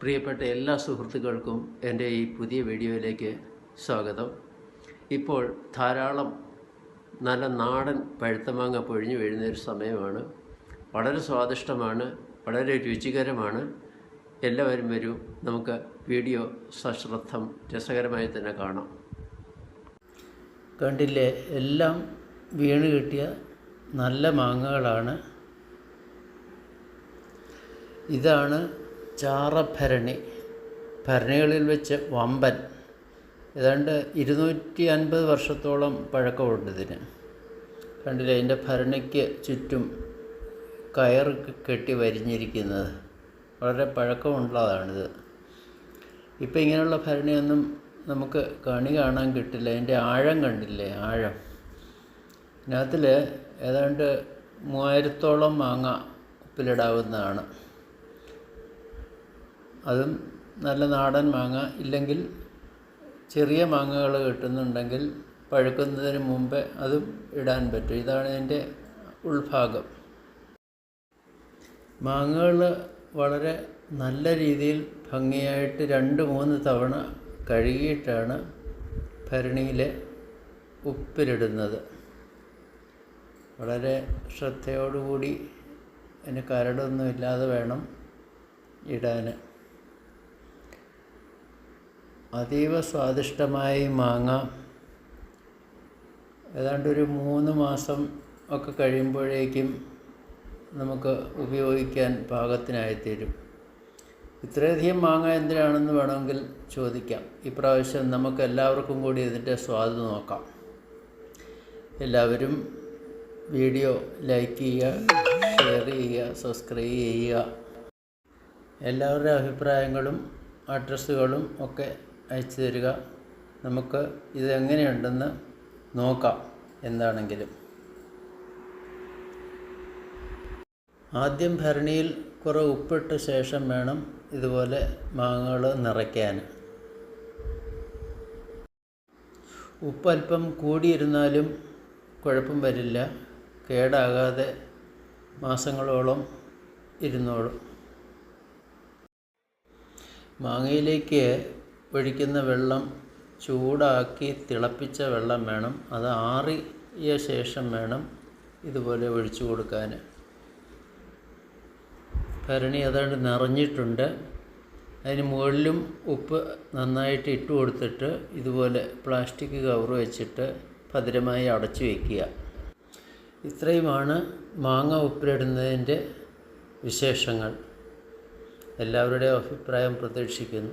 പ്രിയപ്പെട്ട എല്ലാ സുഹൃത്തുക്കൾക്കും എന്റെ ഈ പുതിയ വീഡിയോയിലേക്ക് സ്വാഗതം. ഇപ്പോൾ ധാരാളം നല്ല നാടൻ പഴുത്തമാങ്ങ പൊഴിഞ്ഞു വീഴുന്ന ഒരു സമയമാണ്. വളരെ സ്വാദിഷ്ടമാണ് വളരെ രുചികരമാണ്. എല്ലാവരും വരൂ നമുക്ക് വീഡിയോ സശ്രദ്ധം രസകരമായി തന്നെ കാണാം. കണ്ടില്ലേ എല്ലാം വീണ് കിട്ടിയ നല്ല മാങ്ങകളാണ്. ഇതാണ് ചാറഭരണി. ഭരണികളിൽ വെച്ച് വമ്പൻ. ഏതാണ്ട് ഇരുന്നൂറ്റി അൻപത് വർഷത്തോളം പഴക്കമുണ്ട് ഇതിന്. കണ്ടില്ലേ അതിന്റെ ഭരണിക്ക് ചുറ്റും കയർ കെട്ടി വരിഞ്ഞിരിക്കുന്നത്. വളരെ പഴക്കമുള്ളതാണിത്. ഇപ്പം ഇങ്ങനെയുള്ള ഭരണിയൊന്നും നമുക്ക് കണി കാണാൻ കിട്ടില്ല. അതിന്റെ ആഴം കണ്ടില്ലേ ആഴം. ഇതിനകത്തിൽ ഏതാണ്ട് മൂവായിരത്തോളം മാങ്ങ ഉപ്പിലിടാവുന്നതാണ് അതും നല്ല നാടൻ മാങ്ങ ഇല്ലെങ്കിൽ ചെറിയ മാങ്ങകൾ കിട്ടുന്നുണ്ടെങ്കിൽ പഴുക്കുന്നതിന് മുമ്പേ അതും ഇടാൻ പറ്റും. ഇതാണ് എന്റെ ഉൾഭാഗം. മാങ്ങകൾ വളരെ നല്ല രീതിയിൽ ഭംഗിയായിട്ട് രണ്ട് മൂന്ന് തവണ കഴുകിയിട്ടാണ് ഭരണിയിൽ ഉപ്പിലിടുന്നത്. വളരെ ശ്രദ്ധയോടുകൂടി അതിന് കരടൊന്നും ഇല്ലാതെ വേണം ഇടാൻ. അതീവ സ്വാദിഷ്ടമായ മാങ്ങ. ഏതാണ്ട് ഒരു മൂന്ന് മാസം ഒക്കെ കഴിയുമ്പോഴേക്കും നമുക്ക് ഉപയോഗിക്കാൻ പാകത്തിനായിത്തീരും. ഇത്രയധികം മാങ്ങ എന്തിനാണെന്ന് വേണമെങ്കിൽ ചോദിക്കാം. ഇപ്രാവശ്യം നമുക്ക് എല്ലാവർക്കും കൂടി ഇതിന്റെ സ്വാദ് നോക്കാം. എല്ലാവരും വീഡിയോ ലൈക്ക് ചെയ്യുക ഷെയർ ചെയ്യുക സബ്സ്ക്രൈബ് ചെയ്യുക. എല്ലാവരുടെ അഭിപ്രായങ്ങളും അഡ്രസ്സുകളും ഒക്കെ അയച്ചു തരിക. നമുക്ക് ഇത് എങ്ങനെയുണ്ടെന്ന് നോക്കാം എന്താണെങ്കിലും. ആദ്യം ഭരണിയിൽ കുറേ ഉപ്പിട്ട ശേഷം വേണം ഇതുപോലെ മാങ്ങകൾ നിറയ്ക്കാൻ. ഉപ്പ് അല്പം കൂടിയിരുന്നാലും കുഴപ്പം വരില്ല. കേടാകാതെ മാസങ്ങളോളം ഇരുന്നോളും. മാങ്ങയിലേക്ക് ഒഴിക്കുന്ന വെള്ളം ചൂടാക്കി തിളപ്പിച്ച വെള്ളം വേണം. അത് ആറിയ ശേഷം വേണം ഇതുപോലെ ഒഴിച്ചു കൊടുക്കാൻ. ഭരണി ഏതാണ്ട് നിറഞ്ഞിട്ടുണ്ട്. അതിന് മുകളിലും ഉപ്പ് നന്നായിട്ട് ഇട്ട് കൊടുത്തിട്ട് ഇതുപോലെ പ്ലാസ്റ്റിക് കവർ വെച്ചിട്ട് ഭദ്രമായി അടച്ചു വയ്ക്കുക ഇത്രയുമാണ് മാങ്ങ ഉപ്പിലിടുന്നതിന്റെ വിശേഷങ്ങൾ. എല്ലാവരുടെയും അഭിപ്രായം പ്രതീക്ഷിക്കുന്നു.